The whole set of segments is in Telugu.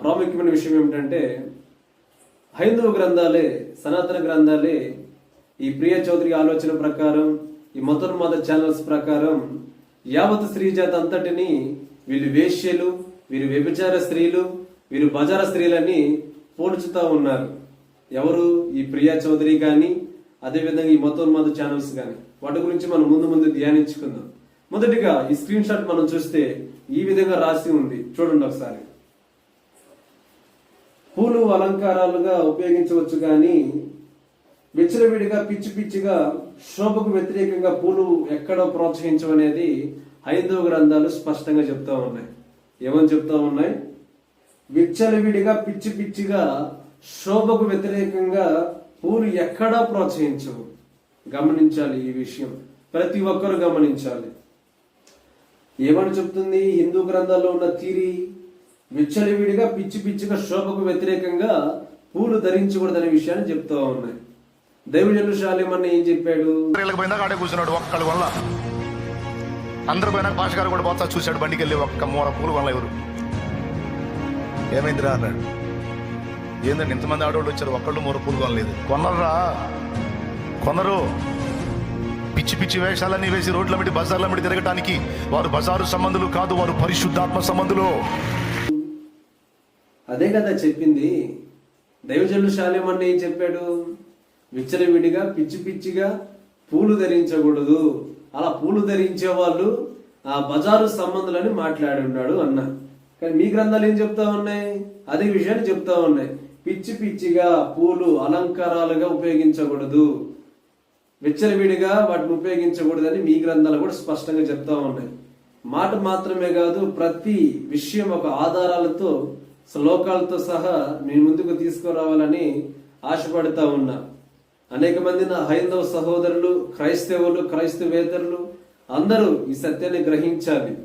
ప్రాముఖ్యమైన విషయం ఏమిటంటే హైందవ గ్రంథాలే సనాతన గ్రంథాలే ఈ ప్రియ చౌదరి ఆలోచన ప్రకారం ఈ మతోన్మాద ఛానల్స్ ప్రకారం యావత్ స్త్రీ జాత అంతటిని వీళ్ళు వేశ్యలు వీరు వ్యభిచార స్త్రీలు వీరు బజార స్త్రీలని పోల్చుతూ ఉన్నారు. ఎవరు? ఈ ప్రియా చౌదరి కానీ అదేవిధంగా ఈ మతోన్మాద ఛానల్స్ కానీ వాటి గురించి మనం ముందు ముందు ధ్యానించుకుందాం. మొదటిగా ఈ స్క్రీన్ షాట్ మనం చూస్తే ఈ విధంగా రాసి ఉంది. చూడండి ఒకసారి. పూలు అలంకారాలుగా ఉపయోగించవచ్చు కానీ విచ్చలవిడిగా పిచ్చి పిచ్చిగా శోభకు వ్యతిరేకంగా పూలు ఎక్కడ ప్రోత్సహించమనేది హైందవ గ్రంథాలు స్పష్టంగా చెప్తా ఉన్నాయి. ఏమని చెప్తా ఉన్నాయి? విచ్చలవిడిగా పిచ్చి పిచ్చిగా శోభకు వ్యతిరేకంగా పూలు ఎక్కడా ప్రోత్సహించవు. గమనించాలి ఈ విషయం. ప్రతి ఒక్కరు గమనించాలి. ఏమని చెప్తుంది? హిందూ గ్రంథాల్లో ఉన్న తీరి విచ్చలివిడిగా పిచ్చి పిచ్చిగా శోభకు వ్యతిరేకంగా పూలు ధరించకూడదనే విషయాన్ని చెప్తా ఉన్నాయి. దైవజనులు శాలిమన్న ఏం చెప్పాడు? ఆడే కూర్చున్నాడు ఒక్కడి వల్ల. అందరు పోయినా భాష గారు కూడా పోతా చూశాడు బండికి వెళ్ళి ఒక్క మూర పూలు వల్ల ఎవరు. ఏమైందిరా అన్నాడు. ఏందండి ఇంతమంది ఆడవాళ్ళు వచ్చారు ఒక్కళ్ళు మూర పూలు కొనలేదు. కొనరా కొనరు. పిచ్చి పిచ్చి వేషాలన్నీ వేసి రోడ్ల మీద బజార్ల మీద తిరగటానికి వారు బజారు సంబంధులు కాదు వారు పరిశుద్ధాత్మ సంబంధులు. అదే కదా చెప్పింది. దైవజనులు శాలేమన్న ఏం చెప్పాడు. విచ్చలవిడిగా పిచ్చి పిచ్చిగా పూలు ధరించకూడదు. అలా పూలు ధరించే వాళ్ళు ఆ బజారు సంబంధులని మాట్లాడి ఉన్నాడు అన్న. కానీ మీ గ్రంథాలు ఏం చెప్తా ఉన్నాయి? అదే విషయాన్ని చెప్తా ఉన్నాయి. పిచ్చి పిచ్చిగా పూలు అలంకారాలుగా ఉపయోగించకూడదు. విచ్చలవిడిగా వాటిని ఉపయోగించకూడదని మీ గ్రంథాలు కూడా స్పష్టంగా చెప్తా ఉన్నాయి. మాట మాత్రమే కాదు ప్రతి విషయం ఒక ఆధారాలతో శ్లోకాలతో సహా మీ ముందుకు తీసుకురావాలని ఆశపడతా ఉన్నా. అనేక మంది నా హైందవ సహోదరులు క్రైస్తవులు క్రైస్తవేతరులు అందరూ ఈ సత్యాన్ని గ్రహించాలి.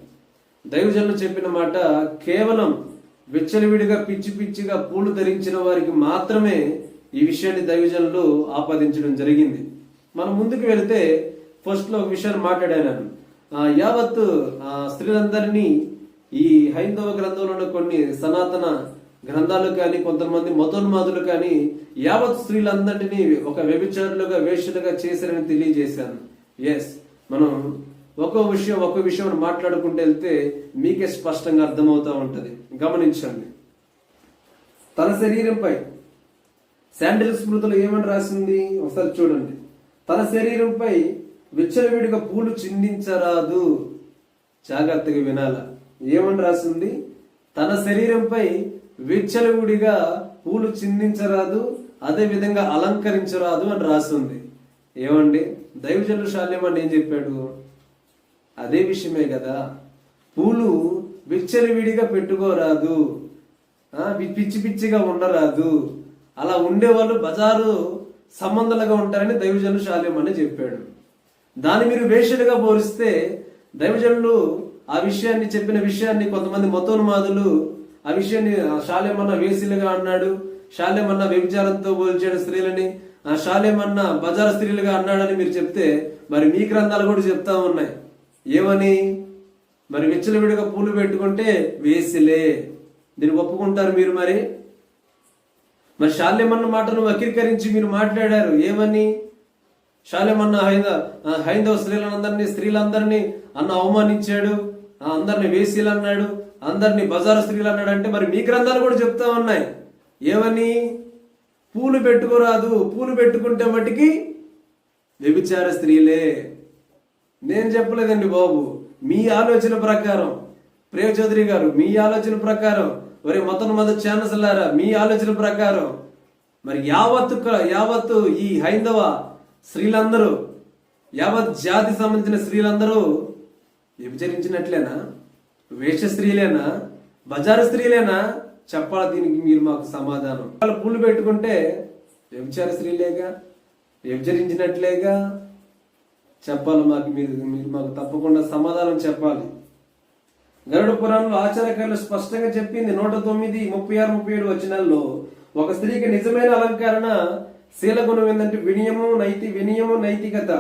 దైవజనులు చెప్పిన మాట కేవలం విచ్చలవిడిగా పిచ్చి పిచ్చిగా పూలు ధరించిన వారికి మాత్రమే ఈ విషయాన్ని దైవజనులు ఆపాదించడం జరిగింది. మనం ముందుకు వెళితే ఫస్ట్లో ఒక విషయాన్ని మాట్లాడాను. యావత్తు యావత్ ఆ, స్త్రీలందరినీ ఈ హైందవ గ్రంథంలో ఉన్న కొన్ని సనాతన గ్రంథాలు కానీ కొంతమంది మతోన్మాదులు కానీ యావత్ స్త్రీలందరినీ ఒక వ్యభిచారులుగా వేషలుగా చేశారని తెలియజేశాను. ఎస్ మనం ఒక్కో విషయం ఒక్కో విషయం మాట్లాడుకుంటూ వెళ్తే మీకే స్పష్టంగా అర్థమవుతా ఉంటది. గమనించండి. తన శరీరంపై శాండిల్ స్మృతులు ఏమని రాసింది? ఒకసారి చూడండి. తన శరీరంపై విచ్చలవిడిగా పూలు చిందించరాదు. జాగ్రత్తగా వినాలా? ఏమని రాసింది? తన శరీరంపై విచ్చలవిడిగా పూలు చిందించరాదు అదే విధంగా అలంకరించరాదు అని రాసింది. ఏమండి? దైవజనులు శాల్యమని ఏం చెప్పాడు? అదే విషయమే కదా. పూలు విచ్చలవిడిగా పెట్టుకోరాదు. పిచ్చి పిచ్చిగా ఉండరాదు. అలా ఉండేవాళ్ళు బజారు సంబంధాలుగా ఉంటారని దైవజను శాల్యం అని చెప్పాడు. దాన్ని మీరు వేషలుగా పోలిస్తే దైవజనులు ఆ విషయాన్ని చెప్పిన విషయాన్ని కొంతమంది మతోన్మాదులు ఆ విషయాన్ని ఆ వేసిలుగా అన్నాడు. శాల్యమన్న వ్యభిచారంతో పోల్చాడు స్త్రీలని. ఆ శాల్యమన్న బజారు స్త్రీలుగా అన్నాడని మీరు చెప్తే మరి మీ గ్రంథాలు కూడా చెప్తా ఉన్నాయి. ఏమని? మరి విచ్చలవిడిగా పూలు పెట్టుకుంటే వేసిలే. దీన్ని ఒప్పుకుంటారు మీరు మరి? మరి శాల్యమన్న మాటను వక్రీకరించి మీరు మాట్లాడారు. ఏమని? శాల్యమన్న హైంద హైందవ స్త్రీలందరినీ స్త్రీలందరినీ అన్న అవమానించాడు. అందరిని వేసీలు అన్నాడు అందరినీ బజారు స్త్రీలు అన్నాడు. అంటే మరి మీ గ్రంథాలు కూడా చెప్తా ఉన్నాయి. ఏమని? పూలు పెట్టుకోరాదు. పూలు పెట్టుకుంటే మటుకి వ్యభిచార స్త్రీలే. నేను చెప్పలేదండి బాబు. మీ ఆలోచన ప్రకారం. ప్రేమ చౌదరి గారు మీ ఆలోచన ప్రకారం. మరి మొత్తం మత ఛానల్లారా మీ ఆలోచన ప్రకారం. మరి యావత్తు యావత్తు ఈ హైందవ స్త్రీలందరూ యావత్ జాతి సంబంధించిన స్త్రీలందరూ వ్యభిచరించినట్లేనా వేష స్త్రీలేనా? బజారు స్త్రీలేనా? చెప్పాలి దీనికి మీరు మాకు సమాధానం? వాళ్ళు పూలు పెట్టుకుంటే వ్యభిచార స్త్రీలేగా వ్యభిచరించినట్లేగా చెప్పాలి మాకు మీరు మీరు మాకు తప్పకుండా సమాధానం చెప్పాలి. గరుడ పురాణంలో ఆచారకారులు స్పష్టంగా చెప్పింది నూట తొమ్మిది ముప్పై ఆరు ముప్పై ఏడు వచనాల్లో ఒక స్త్రీకి నిజమైన అలంకరణ శీలగుణం ఏంటంటే వినియము నైతి వినియము నైతికత.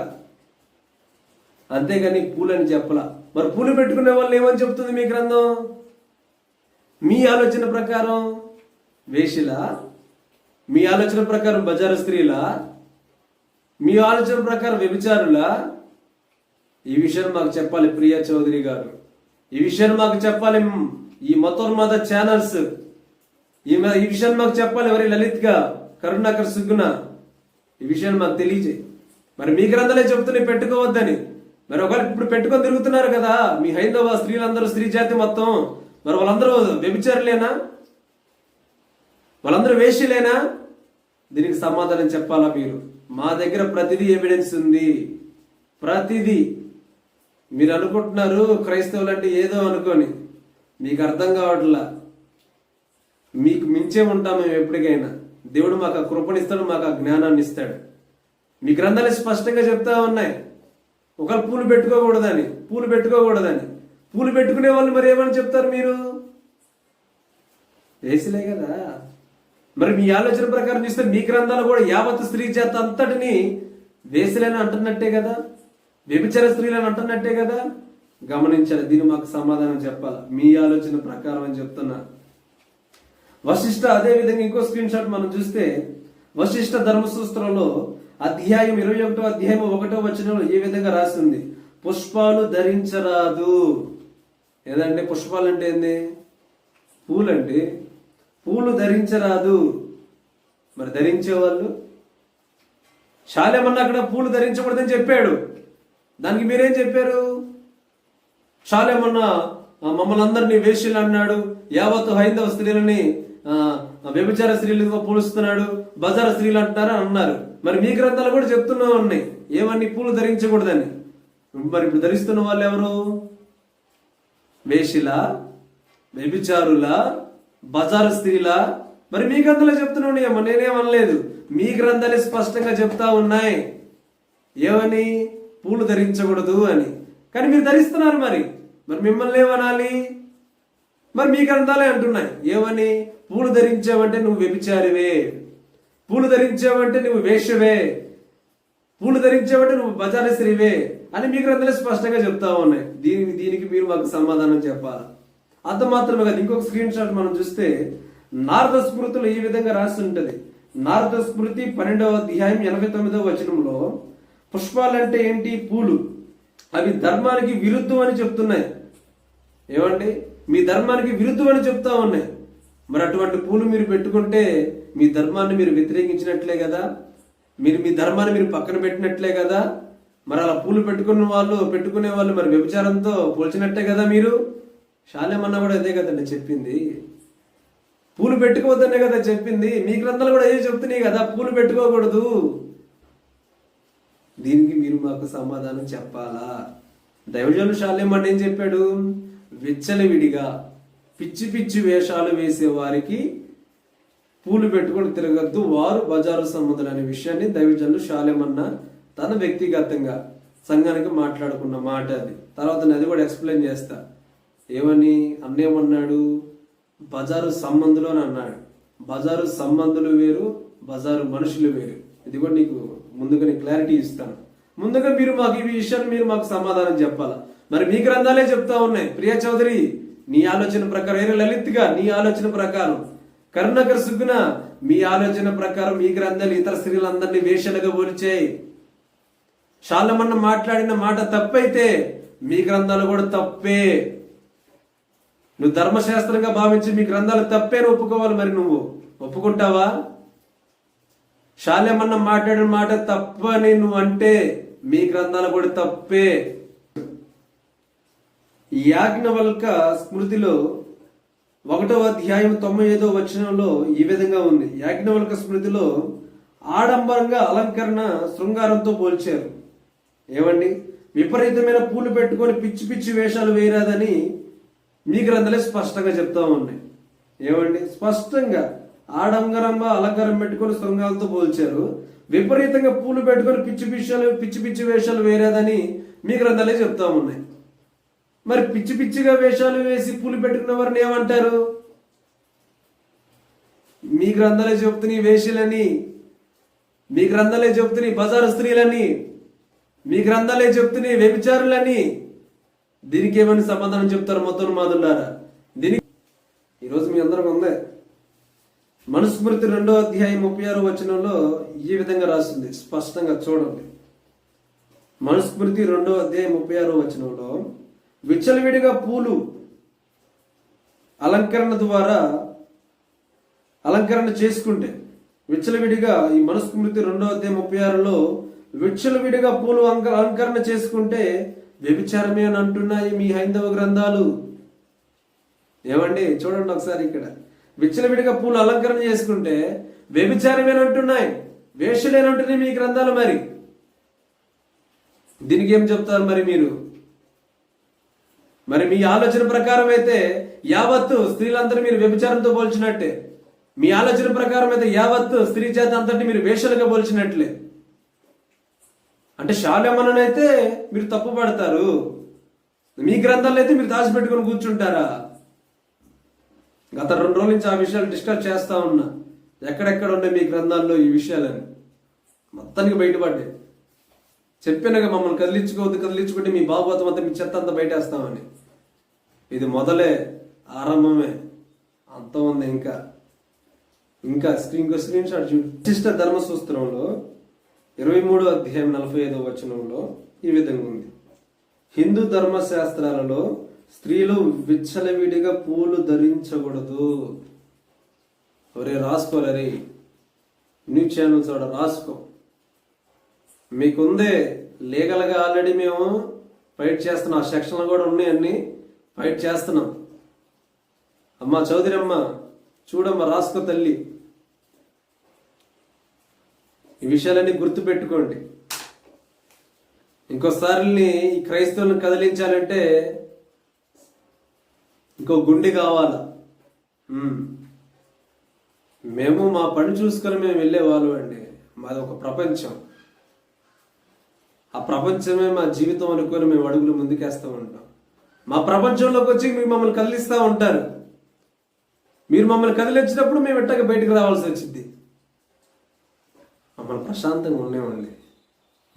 అంతేగాని పూలని చెప్పలా. మరి పూలు పెట్టుకునే వాళ్ళు ఏమని చెప్తుంది మీ గ్రంథం? మీ ఆలోచన ప్రకారం వేషిలా? మీ ఆలోచన ప్రకారం బజారు స్త్రీలా? మీ ఆలోచన ప్రకారం వ్యభిచారులా? ఈ విషయం మాకు చెప్పాలి ప్రియా చౌదరి గారు. ఈ విషయం మాకు చెప్పాలి ఈ మతోన్మాద ఛానల్స్ ఈ ఈ విషయం మాకు చెప్పాలి ఎవరి లలిత్గా కరుణాకర్ సుగ్గున ఈ విషయాన్ని మాకు తెలియజేయి. మరి మీ గ్రంథాలే చెప్తున్నాయి పెట్టుకోవద్దని. మరి ఒకరికి ఇప్పుడు పెట్టుకొని తిరుగుతున్నారు కదా మీ హైందవ స్త్రీలందరూ స్త్రీ జాతి మొత్తం మరి వాళ్ళందరూ వ్యభిచారులేనా? వాళ్ళందరూ వేష్యలేనా దీనికి సమాధానం చెప్పాలా మీరు? మా దగ్గర ప్రతిదీ ఎవిడెన్స్ ఉంది. ప్రతిదీ. మీరు అనుకుంటున్నారు క్రైస్తవులు అంటే ఏదో అనుకొని. మీకు అర్థం కావట్లా? మీకు మించే ఉంటాం మేము ఎప్పటికైనా. దేవుడు మాకు ఆ కృపణిస్తాడు మాకు ఆ జ్ఞానాన్ని ఇస్తాడు. మీ గ్రంథాలు స్పష్టంగా చెప్తా ఉన్నాయి. ఒకరు పూలు పెట్టుకోకూడదని పూలు పెట్టుకోకూడదని. పూలు పెట్టుకునే వాళ్ళు మరి ఏమని చెప్తారు మీరు? వేసిలే కదా. మరి మీ ఆలోచన ప్రకారం చూస్తే మీ గ్రంథాలు కూడా యావత్ స్త్రీ చేత అంతటిని వేసిలేని అంటున్నట్టే కదా. వ్యభిచార స్త్రీలని అంటున్నట్టే కదా. గమనించాలి దీన్ని మాకు సమాధానం చెప్పాలి? మీ ఆలోచన ప్రకారం అని చెప్తున్నా. వశిష్ట అదే విధంగా ఇంకో స్క్రీన్ షాట్ మనం చూస్తే వశిష్ట ధర్మసూత్రంలో అధ్యాయం ఇరవై ఒకటో అధ్యాయం ఒకటో వచనంలో ఏ విధంగా రాస్తుంది. పుష్పాలు ధరించరాదు. ఏదంటే పుష్పాలు అంటే ఏంది? పూలండి. పూలు ధరించరాదు. మరి ధరించేవాళ్ళు? శాలేమన్నా అక్కడ పూలు ధరించకూడదని చెప్పాడు. దానికి మీరేం చెప్పారు? శాలేమన్నా మమ్మల్ని అందరినీ వేష్యలు అన్నాడు. యావత్తు హైందవ స్త్రీలని వ్యభిచార స్త్రీలుగా పోలుస్తున్నాడు బజార స్త్రీలు అంటున్నారు అన్నారు. మరి మీ గ్రంథాలు కూడా చెప్తున్నా ఉన్నాయి ఏమని పూలు ధరించకూడదని? మరి ఇప్పుడు ధరిస్తున్న వాళ్ళు ఎవరు? వేషిల వ్యభిచారుల బజారు స్త్రీల. మరి మీ గ్రంథాలే చెప్తున్నాను ఏమో నేనేమనలేదు మీ గ్రంథాలే స్పష్టంగా చెప్తా ఉన్నాయి. ఏమని? పూలు ధరించకూడదు అని. కానీ మీరు ధరిస్తున్నారు మరి. మరి మిమ్మల్ని ఏమనాలి? మరి మీ గ్రంథాలే అంటున్నాయి. ఏమని? పూలు ధరించావంటే నువ్వు వ్యభిచారివే. పూలు ధరించావంటే నువ్వు వేష్యవే పూలు ధరించావంటే నువ్వు బజార స్త్రీవే అని మీ గ్రంథాలే స్పష్టంగా చెప్తా ఉన్నాయి. దీనికి దీనికి మీరు మాకు సమాధానం చెప్పాలి? అంత మాత్రమే కాదు ఇంకొక స్క్రీన్ షాట్ మనం చూస్తే నారద స్మృతులు ఈ విధంగా రాసి ఉంటది నారద స్మృతి పన్నెండవ అధ్యాయం ఎనభై తొమ్మిదవ వచనంలో పుష్పాలంటే ఏంటి? పూలు. అవి ధర్మానికి విరుద్ధం అని చెప్తున్నాయి. ఏమండి? మీ ధర్మానికి విరుద్ధం అని చెప్తా ఉన్నాయి. మరి అటువంటి పూలు మీరు పెట్టుకుంటే మీ ధర్మాన్ని మీరు వ్యతిరేకించినట్లే కదా? మీరు మీ ధర్మాన్ని మీరు పక్కన పెట్టినట్లే కదా? మరి అలా పూలు పెట్టుకున్న వాళ్ళు పెట్టుకునే వాళ్ళు మరి వ్యభిచారంతో పోల్చినట్టే కదా మీరు? శాలేమన్న కూడా అదే కదండి చెప్పింది. పూలు పెట్టుకోవద్దనే కదా చెప్పింది. మీ గ్రంథాలు కూడా అదే చెప్తున్నాయి కదా పూలు పెట్టుకోకూడదు. దీనికి మీరు మాకు సమాధానం చెప్పాలా? దైవజనులు శాలేమన్న ఏం చెప్పాడు? విచ్చలవిడిగా పిచ్చి పిచ్చి వేషాలు వేసే వారికి పూలు పెట్టుకొని తిరగద్దు వారు బజారు సంబంధులు అనే విషయాన్ని దైవజనులు శాలేమన్న తన వ్యక్తిగతంగా సంఘానికి మాట్లాడుకున్న మాట అది. తర్వాత నేను అది కూడా ఎక్స్ప్లెయిన్ చేస్తా. ఏమని? అన్నేమన్నాడు? బజారు సంబంధులు అని అన్నాడు. బజారు సంబంధులు వేరు బజారు మనుషులు వేరు. ఇది కూడా నీకు ముందుగా క్లారిటీ ఇస్తాను. ముందుగా మీరు మాకు ఈ విషయాన్ని మీరు మాకు సమాధానం చెప్పాలా? మరి మీ గ్రంథాలే చెప్తా ఉన్నాయి. ప్రియా చౌదరి నీ ఆలోచన ప్రకారం ఏరే లలిత్గా నీ ఆలోచన ప్రకారం కరుణాకర్ సుగ్గున మీ ఆలోచన ప్రకారం మీ గ్రంథాలు ఇతర స్త్రీలందరినీ వేషలుగా పోల్చాయి. శాలమన్న మాట్లాడిన మాట తప్పైతే మీ గ్రంథాలు కూడా తప్పే. నువ్వు ధర్మశాస్త్రంగా భావించి మీ గ్రంథాలు తప్పే అని ఒప్పుకోవాలి మరి నువ్వు. ఒప్పుకుంటావా? శాలేమన్న మాట్లాడిన మాట తప్పని నువ్వు అంటే మీ గ్రంథాలు కూడా తప్పే. యాజ్ఞవల్క స్మృతిలో ఒకటవ అధ్యాయం తొంభై ఐదో వచనంలో ఈ విధంగా ఉంది. యాజ్ఞవల్క స్మృతిలో ఆడంబరంగా అలంకరణ శృంగారంతో పోల్చారు. ఏమండి? విపరీతమైన పూలు పెట్టుకొని పిచ్చి పిచ్చి వేషాలు వేయరాదని మీ గ్రంథాలే స్పష్టంగా చెప్తా ఉన్నాయి. ఏమండి? స్పష్టంగా ఆడంబరంగా అలంకారం పెట్టుకొని శృంగాలతో పోల్చారు. విపరీతంగా పూలు పెట్టుకొని పిచ్చి పిచ్చాలు పిచ్చి పిచ్చి వేషాలు వేరేదని మీ గ్రంథాలే చెప్తా ఉన్నాయి. మరి పిచ్చి పిచ్చిగా వేషాలు వేసి పూలు పెట్టుకున్న వారిని ఏమంటారు? మీ గ్రంథాలే చెప్తున్నాయి వేషులని మీ గ్రంథాలే చెప్తున్నాయి బజారు స్త్రీలని మీ గ్రంథాలే చెప్తున్నాయి వ్యభిచారులని దీనికి ఏమని సమాధానం చెప్తారు మొత్తం మాదులారా? దీనికి ఈరోజు మీ అందరం ఉందే. మనుస్మృతి రెండో అధ్యాయం ముప్పై ఆరు వచనంలో ఈ విధంగా రాసింది. స్పష్టంగా చూడండి. మనుస్మృతి రెండో అధ్యాయం ముప్పై ఆరో వచనంలో విచ్చలవిడిగా పూలు అలంకరణ ద్వారా అలంకరణ చేసుకుంటే విచ్చలవిడిగా ఈ మనుస్మృతి రెండో అధ్యాయం ముప్పై ఆరులో విచ్చలవిడిగా పూలు అంక- అలంకరణ చేసుకుంటే వ్యభిచారమే అని అంటున్నాయి మీ హైందవ గ్రంథాలు. ఏమండి? చూడండి ఒకసారి ఇక్కడ. విచ్చలవిడిగా పూలు అలంకరణ చేసుకుంటే వ్యభిచారమేనంటున్నాయి వేషలేనంటున్నాయి మీ గ్రంథాలు మరి. దీనికి ఏం చెప్తారు మరి మీరు? మరి మీ ఆలోచన ప్రకారం అయితే యావత్తు స్త్రీలందరూ మీరు వ్యభిచారంతో పోల్చినట్టే. మీ ఆలోచన ప్రకారం అయితే యావత్తు స్త్రీ చేత అంతటి మీరు వేషలుగా పోల్చినట్లే. అంటే శాలమనైతే మీరు తప్పు పడతారు. మీ గ్రంథాలు అయితే మీరు దాచిపెట్టుకుని కూర్చుంటారా? గత రెండు రోజుల నుంచి ఆ విషయాలు డిస్కస్ చేస్తా ఉన్నా. ఎక్కడెక్కడ ఉన్నాయి మీ గ్రంథాల్లో ఈ విషయాలని? మొత్తానికి బయటపడ్డాయి. చెప్పినగా మమ్మల్ని కదిలించుకోవద్దు కదిలించుకుంటే మీ బాగోతం అంతా మీ చెత్త అంతా బయటేస్తామని. ఇది మొదలే ఆరంభమే. అంత ఉంది ఇంకా. ఇంకా స్క్రీన్ స్క్రీన్ షాట్ చూడు. విశిష్ట ధర్మసూత్రంలో ఇరవై మూడో అధ్యాయం నలభై ఐదో వచనంలో ఈ విధంగా ఉంది. హిందూ ధర్మశాస్త్రాలలో స్త్రీలు విచ్చలవిడిగా పూలు ధరించకూడదు. ఒరే రాసుకోలరే న్యూస్ ఛానల్స్ కూడా రాసుకో. మీకుందే లీగల్గా ఆల్రెడీ మేము ఫైట్ చేస్తున్నాం ఆ సెక్షన్లు కూడా ఉన్నాయన్నీ. ఫైట్ చేస్తున్నాం. అమ్మ చౌదరి అమ్మ చూడమ్మా రాసుకో తల్లి. ఈ విషయాలన్నీ గుర్తు పెట్టుకోండి. ఈ క్రైస్తవులను కదిలించాలంటే ఇంకో గుండె కావాలా? మేము మా పని చూసుకొని మేము వెళ్ళే వాళ్ళం అండి. మాది ఒక ప్రపంచం. ఆ ప్రపంచమే మా జీవితం అనుకొని మేము అడుగులు ముందుకేస్తూ ఉంటాం. మా ప్రపంచంలోకి వచ్చి మీరు మమ్మల్ని కదిలిస్తూ ఉంటారు. మీరు మమ్మల్ని కదిలించినప్పుడు మేము ఎట్టగా బయటకు రావాల్సి వచ్చింది. మమ్మల్ని ప్రశాంతంగా ఉండేవండి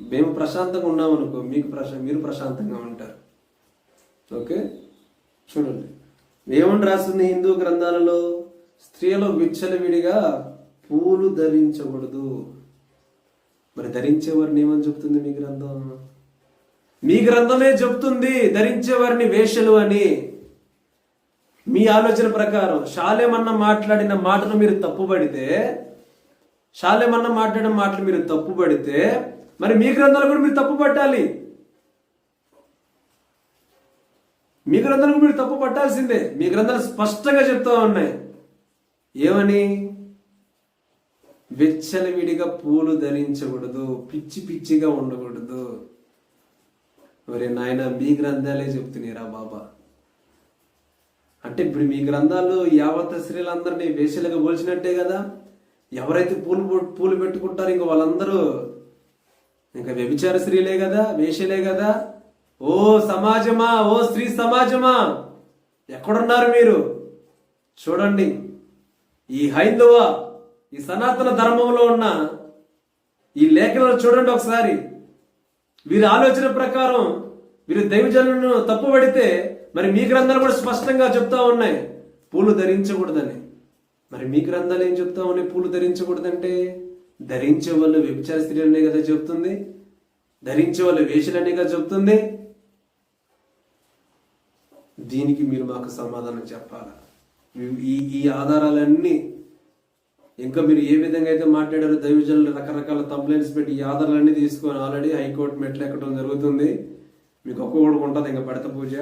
మేము ప్రశాంతంగా ఉన్నామనుకో మీకు ప్రశా మీరు ప్రశాంతంగా ఉంటారు. ఓకే? చూడండి. ఏమని రాస్తుంది హిందూ గ్రంథాలలో? స్త్రీలు విచ్చలవిడిగా పూలు ధరించకూడదు. మరి ధరించేవారిని ఏమని చెప్తుంది మీ గ్రంథం? మీ గ్రంథమే చెప్తుంది ధరించేవారిని వేషలు అని. మీ ఆలోచన ప్రకారం శాలేమన్న మాట్లాడిన మాటను మీరు తప్పుపడితే శాలేమన్న మాట్లాడిన మాటలు మీరు తప్పుపడితే మరి మీ గ్రంథాలు కూడా మీరు తప్పు పట్టాలి మీ గ్రంథాలకు మీరు తప్పు పట్టాల్సిందే మీ గ్రంథాలు స్పష్టంగా చెప్తా ఉన్నాయి. ఏమని? వెచ్చలవిడిగా పూలు ధరించకూడదు పిచ్చి పిచ్చిగా ఉండకూడదు. మరి నాయన మీ గ్రంథాలే చెప్తున్నారా బాబా. అంటే ఇప్పుడు మీ గ్రంథాలు యావత్ స్త్రీలందరినీ వేషలుగా పోల్చినట్టే కదా? ఎవరైతే పూలు పూలు పెట్టుకుంటారో ఇంక వాళ్ళందరూ ఇంకా వ్యభిచార స్త్రీలే కదా వేషలే కదా? ఓ సమాజమా ఓ స్త్రీ సమాజమా? ఎక్కడున్నారు మీరు? చూడండి. ఈ హైందవ ఈ సనాతన ధర్మంలో ఉన్న ఈ లేఖలను చూడండి ఒకసారి. వీరి ఆలోచన ప్రకారం వీరి దైవజనులను తప్పుపడితే మరి మీ గ్రంథాలు కూడా స్పష్టంగా చెప్తా ఉన్నాయి. పూలు ధరించకూడదని. మరి మీ గ్రంథాలు ఏం చెప్తా ఉన్నాయి? పూలు ధరించకూడదంటే? ధరించే వాళ్ళు వ్యభిచార స్త్రీలనే కదా చెప్తుంది. ధరించే వాళ్ళు వేషలనే కదా చెప్తుంది. దీనికి మీరు మాకు సమాధానం చెప్పాలా? ఈ ఈ ఆధారాలన్నీ ఇంకా మీరు ఏ విధంగా అయితే మాట్లాడారో దైవజనులు రకరకాల కంప్లైంట్స్ పెట్టి ఈ ఆధారాలన్నీ తీసుకొని ఆల్రెడీ హైకోర్టు మెట్లు ఎక్కడం జరుగుతుంది. మీకు ఒక్కొక్కడికి ఉంటుంది ఇంకా పడత పూజ.